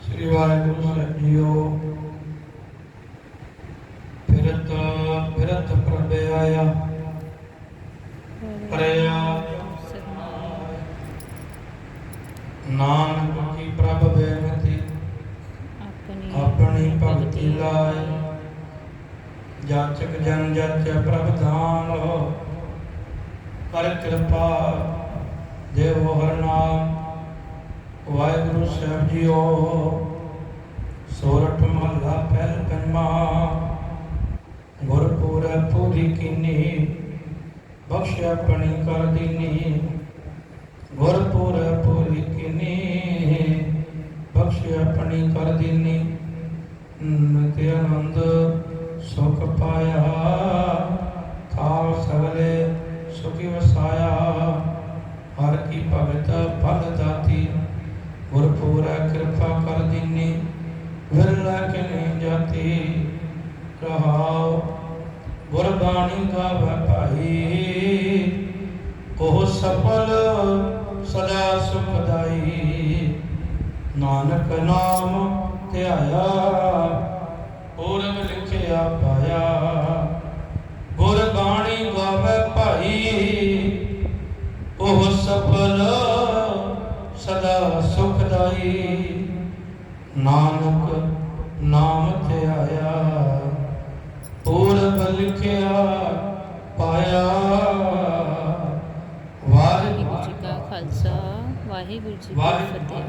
ਸ੍ਰੀ ਵਾਹਿਗੁਰੂ ਸਾਹਿਬ JIO ਫਿਰਤ ਫਿਰਤ ਪ੍ਰਭੇ ਆਇਆ। ਪਰਿਆ ਨਾਨਕ ਕੀ ਪ੍ਰਭ ਬੇਨਤੀ ਆਪਣੀ ਭਗਤੀ ਲਾਇ। ਜਾਚਕ ਜਨ ਜਚ ਪ੍ਰਭ ਦਾਨ ਕਰ ਕਿਰਪਾ ਦੇਵੋ ਹਰਨਾਮ ਵਾਹਿਗੁਰੂ ਸਾਹਿਬ ਜੀਓ, ਸੋਰਠ ਮਹੱਲਾ ਪਹਿਲ ਪੰਮਾ ਗੁਰਪੂਰ ਪੂਰੀ ਕੀਨੀ, ਬਖਸ਼ ਆਪਣੀ ਕਰ ਦੀਨੀ, ਗੁਰਪੂਰ ਪੂਰੀ ਕੀਨੀ, ਬਖਸ਼ ਆਪਣੀ ਕਰ ਦੀਨੀ, ਨਿਤਿ ਆਨੰਦ ਸੁਖ ਪਾਇਆ ਥਾਵ ਸਗਲੇ ਸੁਖੀ ਵਸਾਇਆ। ਕੀ ਭਗਤ ਫਲ ਦਾਤੀ ਗੁਰਪੂਰਾ ਕਿਰਪਾ ਕਰ ਦੀਨੀ ਵਿਰਲਾ ਕੇ ਨਹੀਂ ਜਾਤੀ ਕਹਾਉ ਗੁਰਬਾਣੀ ਗਾਵੇ ਭਾਈ। ਉਹ ਸਫਲ, ਸਦਾ ਸੁਖਦਾਈ ਨਾਨਕ ਨਾਮ ਧਿਆਇਆ ਸੁਖਦਾਈ ਨਾਨਕ ਨਾਮ ਧਿਆਇਆ ਪੂਰਬ ਲਿਖਿਆ ਪਾਇਆ। ਵਾਹਿਗੁਰੂ ਜੀ ਕਾ ਖਾਲਸਾ ਵਾਹਿਗੁਰੂ ਜੀ ਕੀ ਵਾਹਿਗੁਰੂ ਫਤਿਹ।